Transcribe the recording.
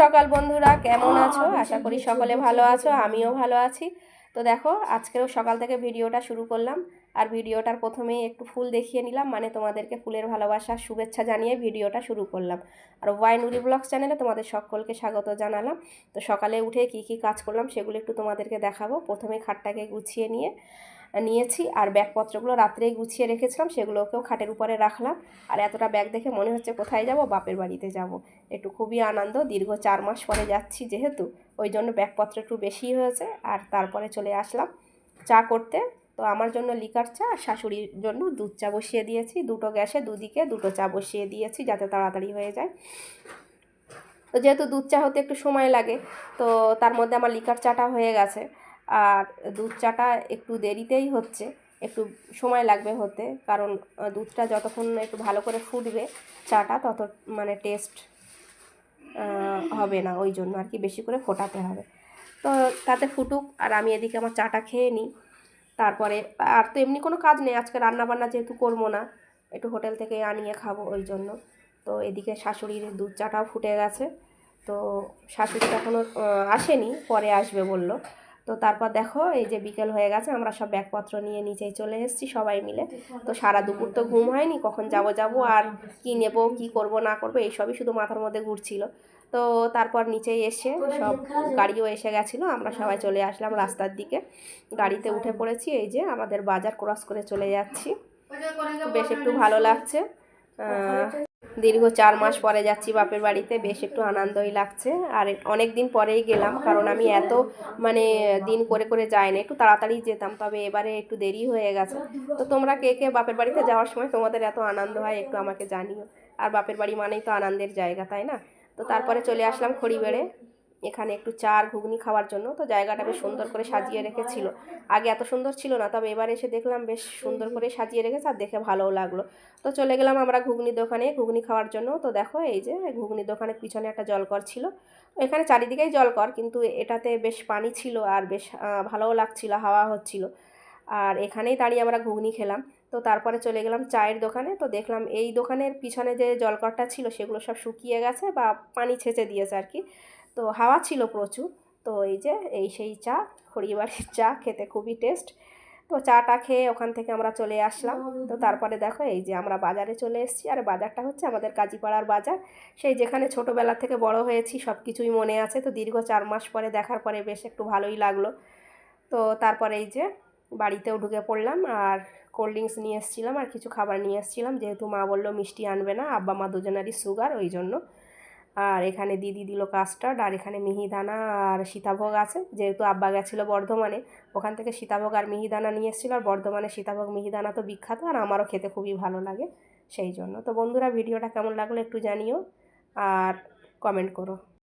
সকাল বন্ধুরা কেমন আছো? আশা করি সকলে ভালো আছো? আমিও ভালো আছি। তো দেখো আজকেও সকাল থেকে ভিডিওটা শুরু করলাম। আর ভিডিওটার প্রথমেই একটু ফুল দেখিয়ে নিলাম মানে তোমাদেরকে ফুলের ভালোবাসা শুভেচ্ছা জানিয়ে ভিডিওটা শুরু করলাম। আর ওয়াই নুরি ব্লগস চ্যানেলে তোমাদের সকলকে স্বাগত জানালাম। তো সকালে উঠে কি কি কাজ করলাম সেগুলো একটু তোমাদেরকে দেখাবো। প্রথমে খাটটাকে গুছিয়ে নিয়ে নিয়েছি। আর ব্যাগপত্রগুলো রাত্রেই গুছিয়ে রেখেছিলাম, সেগুলোকেও খাটের উপরে রাখলাম। আর এতটা ব্যাগ দেখে মনে হচ্ছে কোথায় যাব, বাপের বাড়িতে যাব। একটু খুবই আনন্দ, দীর্ঘ চার মাস পরে যাচ্ছি যেহেতু, ওই জন্য ব্যাগপত্র একটু বেশি হয়েছে। আর তারপরে চলে আসলাম চা করতে। তো আমার জন্য লিকার চা, আর শাশুড়ির জন্য দুধ চা বসিয়ে দিয়েছি। দুটো গ্যাসে দুদিকে দুটো চা বসিয়ে দিয়েছি যাতে তাড়াতাড়ি হয়ে যায়। তো যেহেতু দুধ চা হতে একটু সময় লাগে, তো তার মধ্যে আমার লিকার চাটা হয়ে গেছে। আর দুধ চাটা একটু দেরিতেই হচ্ছে, একটু সময় লাগবে হতে, কারণ দুধটা যতক্ষণ একটু ভালো করে ফুটবে, চাটা তত মানে টেস্ট হবে না, ওই জন্য আর কি বেশি করে ফোটাতে হবে। তো তাতে ফুটুক, আর আমি এদিকে আমার চাটা খেয়ে নিই, তারপরে, আর তো এমনি কোনো কাজ নেই, আজকে রান্নাবান্না যেহেতু করব না, একটু হোটেল থেকে আনিয়ে খাব ওই জন্য। তো এদিকে শাশুড়ির দুধ চাটাও ফুটে গেছে, তো শাশুড়ি এখনও আসেনি, পরে আসবে বলল। তো তারপর দেখো, এই যে বিকেল হয়ে গেছে, আমরা সব ব্যাগপত্র নিয়ে নিচেই চলে এসেছি সবাই মিলে। তো সারা দুপুর তো ঘুম হয়নি, কখন যাব যাব, আর কি নেব, কি করব, না করব, এইসবই শুধু মাথার মধ্যে ঘুরছিল। তো তারপর নিচেই এসে সব গাড়িও এসে গেছিল, আমরা সবাই চলে আসলাম রাস্তার দিকে। গাড়িতে উঠে পড়েছি, এই যে আমাদের বাজার ক্রস করে চলে যাচ্ছি। বেশ একটু ভালো লাগছে। দীর্ঘ চার মাস পরে যাচ্ছি বাপের বাড়িতে, বেশ একটু আনন্দই লাগছে। আর অনেক দিন পরেই গেলাম, কারণ আমি এত মানে দিন করে করে যাই না একটু তাড়াতাড়ি যেতাম, তবে এবারে একটু দেরি হয়ে গেছে। তো তোমরা কে কে বাপের বাড়িতে যাওয়ার সময় তোমাদের এত আনন্দ হয়, একটু আমাকে জানিও। আর বাপের বাড়ি মানেই তো আনন্দের জায়গা, তাই না? তো তারপরে চলে আসলাম খড়িবেড়ে। এখানে একটু চার ঘুগনি খাওয়ার জন্য। তো জায়গাটা বেশ সুন্দর করে সাজিয়ে রেখেছিল। আগে এত সুন্দর ছিল না, তবে এবার এসে দেখলাম বেশ সুন্দর করে সাজিয়ে রেখেছে আর দেখে ভালোও লাগল। তো চলে গেলাম আমরা ঘুগনি দোকানে ঘুগনি খাওয়ার জন্য। তো দেখো এই যে ঘুগনি দোকানের পিছনে একটা জলকর ছিল। এখানে চারিদিকেই জলকর, কিন্তু এটাতে বেশ পানি ছিল আর বেশ ভালোও লাগছিল, হাওয়া হচ্ছিল। আর এখানেই দাঁড়িয়ে আমরা ঘুগনি খেলাম। তো তারপরে চলে গেলাম চায়ের দোকানে। তো দেখলাম এই দোকানের পিছনে যে জলকরটা ছিল, সেগুলো সব শুকিয়ে গেছে বা পানি ছেঁচে দিয়েছে আর কি। তো হাওয়া ছিল প্রচুর। তো এই যে, এই সেই চা খড়িবাড়ির চা খেতে খুবই টেস্ট তো চাটা খেয়ে ওখান থেকে আমরা চলে আসলাম। তো তারপরে দেখো, এই যে আমরা বাজারে চলে এসেছি। আর বাজারটা হচ্ছে আমাদের কাজীপাড়ার বাজার। সেই যেখানে ছোটোবেলা থেকে বড় হয়েছি সব কিছুই মনে আছে। তো দীর্ঘ চার মাস পরে দেখার পরে বেশ একটু ভালোই লাগল। তো তারপরে এই যে, বাড়িতেও ঢুকে পড়লাম। আর কোল্ড ড্রিঙ্কস নিয়ে এসেছিলাম। আর কিছু খাবার নিয়ে এসেছিলাম। যেহেতু মা বলল মিষ্টি আনবে না, আব্বা মা দুজনারই সুগার ওই জন্য। আর এখানে দিদি দিল কাস্টার্ড, আর এখানে মিহিদানা আর সীতাভোগ আছে। যেহেতু আব্বা গেছিল বর্ধমানে, ওখান থেকে সীতাভোগ আর মিহিদানা নিয়ে এসেছিল। আর বর্ধমানে সীতাভোগ, মিহিদানা তো বিখ্যাত, আর আমারও খেতে খুবই ভালো লাগে সেই জন্য। তো বন্ধুরা, ভিডিওটা কেমন লাগল একটু জানিও, আর কমেন্ট করো।